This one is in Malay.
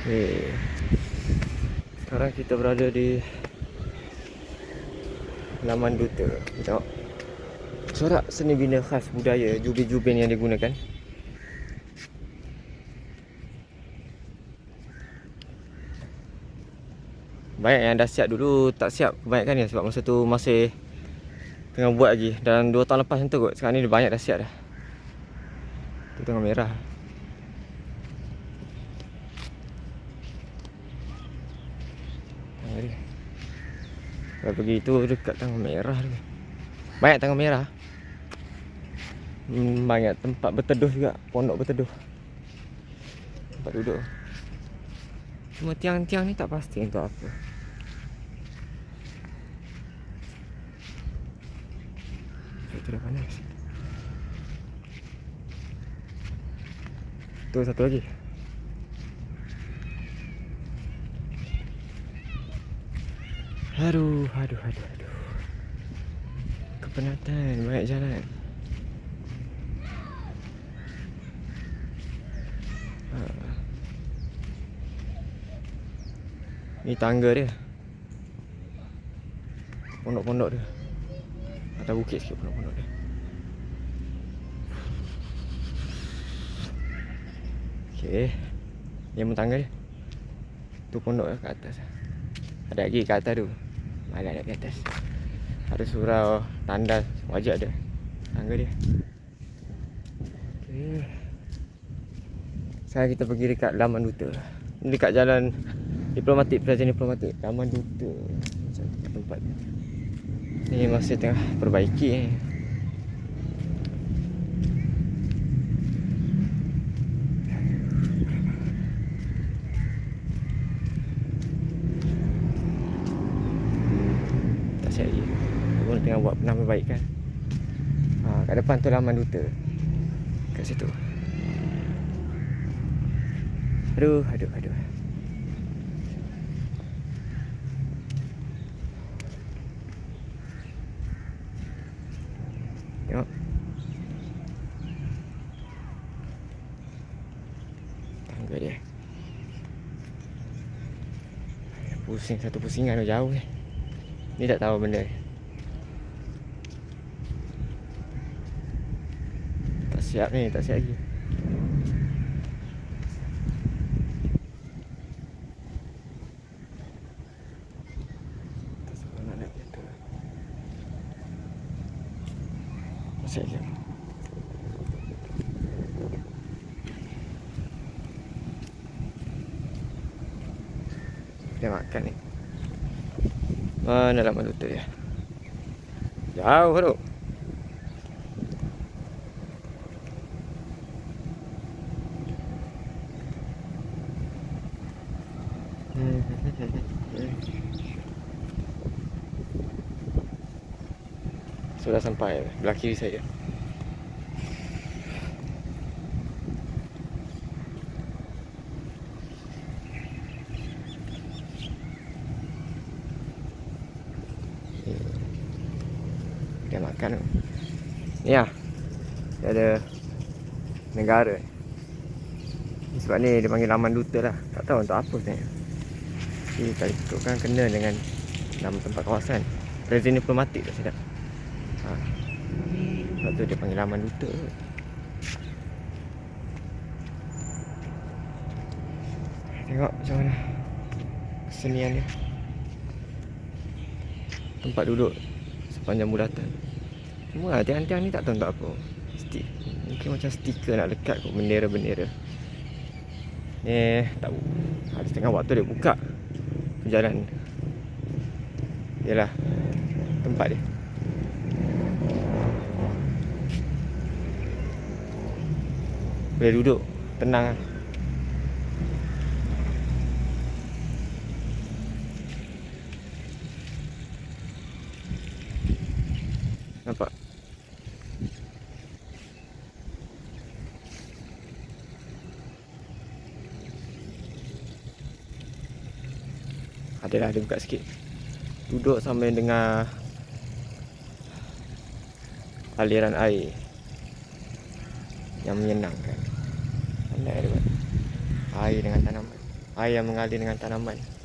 Okay. Sekarang kita berada di Laman Duta. Tengok. Corak seni bina khas budaya jubin-jubin yang digunakan. Banyak yang dah siap dulu tak siap kebanyakan ni sebab masa tu masih tengah buat lagi dan 2 tahun lepas macam tu kot. Sekarang ni banyak dah siap dah. Tu tengah merah. Tengah dia. Kalau pergi tu dekat tengah merah tu. Banyak tengah merah. Hmm, banyak tempat berteduh juga, pondok berteduh. Tempat duduk. Cuma tiang-tiang ni tak pasti untuk apa. Itu dah panas. Tu satu lagi. Aduh, aduh, aduh, aduh. Kepenatan, banyak jalan. Ha. Ni tangga dia. Pondok-pondok dia. Atas bukit sikit pondok-pondok dia. Okey. Ni pun tangga dia. Tu pondok kat atas. Ada lagi kat atas tu. Mana ada kat atas. Ada surau tanda wajib ada. Tangga dia. Okey. Sekarang kita pergi dekat Laman Duta. Ni dekat jalan diplomatik, pelajaran diplomatik. Laman Duta. Cantik tempat. Ni masih tengah perbaiki ni. Tak siap lagi. Pun tengah buat pernah perbaikan. Ha, kat depan tu Laman Duta. Kat situ. Aduh, aduh, aduh. Tengok. Tangga dia. Pusing satu pusingan tu jauh ni. Ni tak tahu benda ni. Tak siap ni, tak siap lagi. Dia makan ni. Mana lama duta dia? Jauh tu. Sudah sampai belah kiri saya. Dia makan lah. Dia ada negara. Sebab ni dia panggil laman duta lah. Tak tahu untuk apa sebenarnya. Tapi tak ikut kan kena dengan nama tempat kawasan. Presiden diplomatik tak sedap. Ha. Sebab tu dia panggil laman duta. Tengok macam mana kesenian dia. Tempat duduk sepanjang bulatan. Cuma lah, tiang-tiang ni tak tahu untuk apa. Stik. Mungkin macam stiker nak lekat kot bendera-bendera. Eh, tahu. Ada setengah waktu dia buka jalan. Yalah. Tempat dia. Boleh duduk tenang lah. Nampak? Adalah dia buka sikit. Duduk sambil dengar aliran air yang menyenangkan. Pandai dia buat. Air dengan tanaman. air yang mengalir dengan tanaman